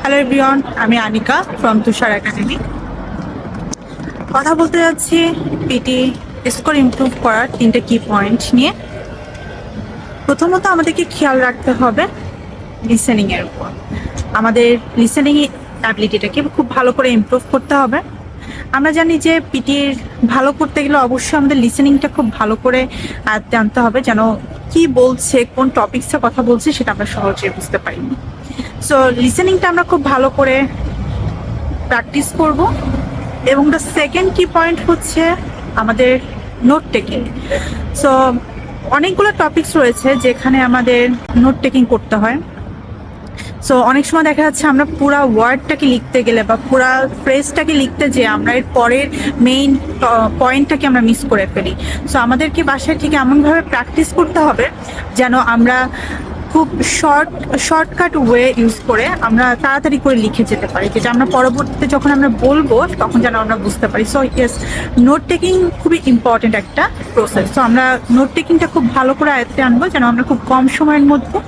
Hello everyone আমি Anika from Tushar academy কথা বলতে যাচ্ছি পিটি স্কোর ইমপ্রুভ করার তিনটে কি পয়েন্ট নিয়ে। প্রথমত আমাদেরকে খেয়াল রাখতে হবে লিসেনিং এর উপর। আমাদের লিসেনিং অ্যাবিলিটিটাকে খুব ভালো করে ইমপ্রুভ করতে হবে। আমরা জানি যে পিটির ভালো করতে গেলে অবশ্যই আমাদের লিসেনিংটা খুব ভালো করে আনতে হবে যেন কি বলছে, কোন টপিকসে কথা বলছে সেটা আমরা সহজে বুঝতে পারি সো লিসেনিংটা আমরা খুব ভালো করে প্র্যাকটিস করব। এবং দ্য সেকেন্ড কি পয়েন্ট হচ্ছে আমাদের নোট টেকিং সো অনেকগুলো টপিকস রয়েছে যেখানে আমাদের নোট টেকিং করতে হয়। সো অনেক সময় দেখা যাচ্ছে আমরা পুরা ওয়ার্ডটাকে লিখতে গেলে বা পুরা ফ্রেজটাকে লিখতে যে আমরা এর পরের মেইন পয়েন্টটাকে আমরা মিস করে ফেলি। সো আমাদেরকে বাসায় ঠিক এমনভাবে প্র্যাকটিস করতে হবে যেন আমরা খুব শর্ট, শর্টকাট ওয়ে ইউজ করে আমরা তাড়াতাড়ি করে লিখে যেতে পারি যেটা আমরা পরবর্তীতে যখন আমরা বলব, তখন যেন আমরা বুঝতে পারি। সো ইয়েস নোট টেকিং খুবই ইম্পর্টেন্ট একটা প্রসেস তো আমরা নোট টেকিংটা খুব ভালো করে আয়ত্তে আনব, যেন আমরা খুব কম সময়ের মধ্যে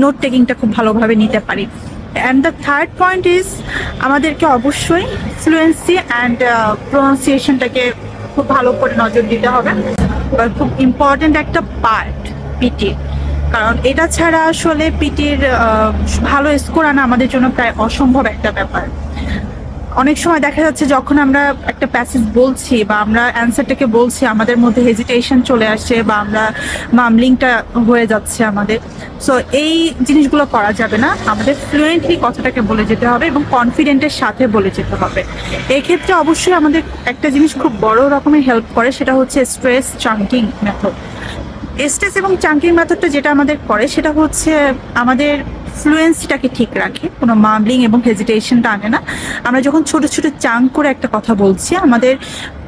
নোট টেকিংটা খুব ভালোভাবে নিতে পারি। And the third point is আমাদেরকে অবশ্যই ফ্লুয়েন্সি অ্যান্ড প্রোনাউন্সিয়েশনটাকে খুব ভালো করে নজর দিতে হবে। খুব ইম্পর্টেন্ট একটা পার্ট পিটি কারণ এটা ছাড়া আসলে পিটির ভালো স্কোর আনা আমাদের জন্য প্রায় অসম্ভব একটা ব্যাপার। অনেক সময় দেখা যাচ্ছে যখন আমরা একটা প্যাসেজ বলছি বা আমরা অ্যান্সারটাকে বলছি, আমাদের মধ্যে হেজিটেশন চলে আসে বা আমরা মামলিংটা হয়ে যাচ্ছে আমাদের। সো এই জিনিসগুলো করা যাবে না। আমাদের ফ্লুয়েন্টলি কথাটাকে বলে যেতে হবে এবং কনফিডেন্টের সাথে বলে যেতে হবে। এক্ষেত্রে অবশ্যই আমাদের একটা জিনিস খুব বড় রকমের হেল্প করে, সেটা হচ্ছে স্ট্রেস চাঙ্কিং মেথড স্ট্রেস এবং চাঙ্কিং মেথডটা যেটা আমাদের করে, সেটা হচ্ছে আমাদের ফ্লুয়েন্সিটাকে ঠিক রাখে, কোনো মামলিং এবং হেজিটেশনটা আনে না। আমরা যখন ছোট ছোট চাঙ্ক করে একটা কথা বলছি, আমাদের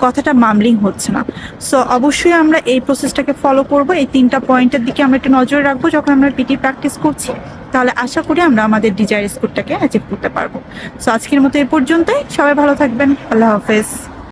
কথাটা মামলিং হচ্ছে না। সো অবশ্যই আমরা এই প্রসেসটাকে ফলো করব। এই তিনটা পয়েন্টের দিকে আমরা একটু নজর রাখব যখন আমরা পিটি প্র্যাকটিস করছি। তাহলে আশা করি আমরা আমাদের ডিজায়ার স্কোরটাকে অ্যাচিভ করতে পারব। সো আজকের মতো এ পর্যন্তই। সবাই ভালো থাকবেন। আল্লাহ হাফেজ।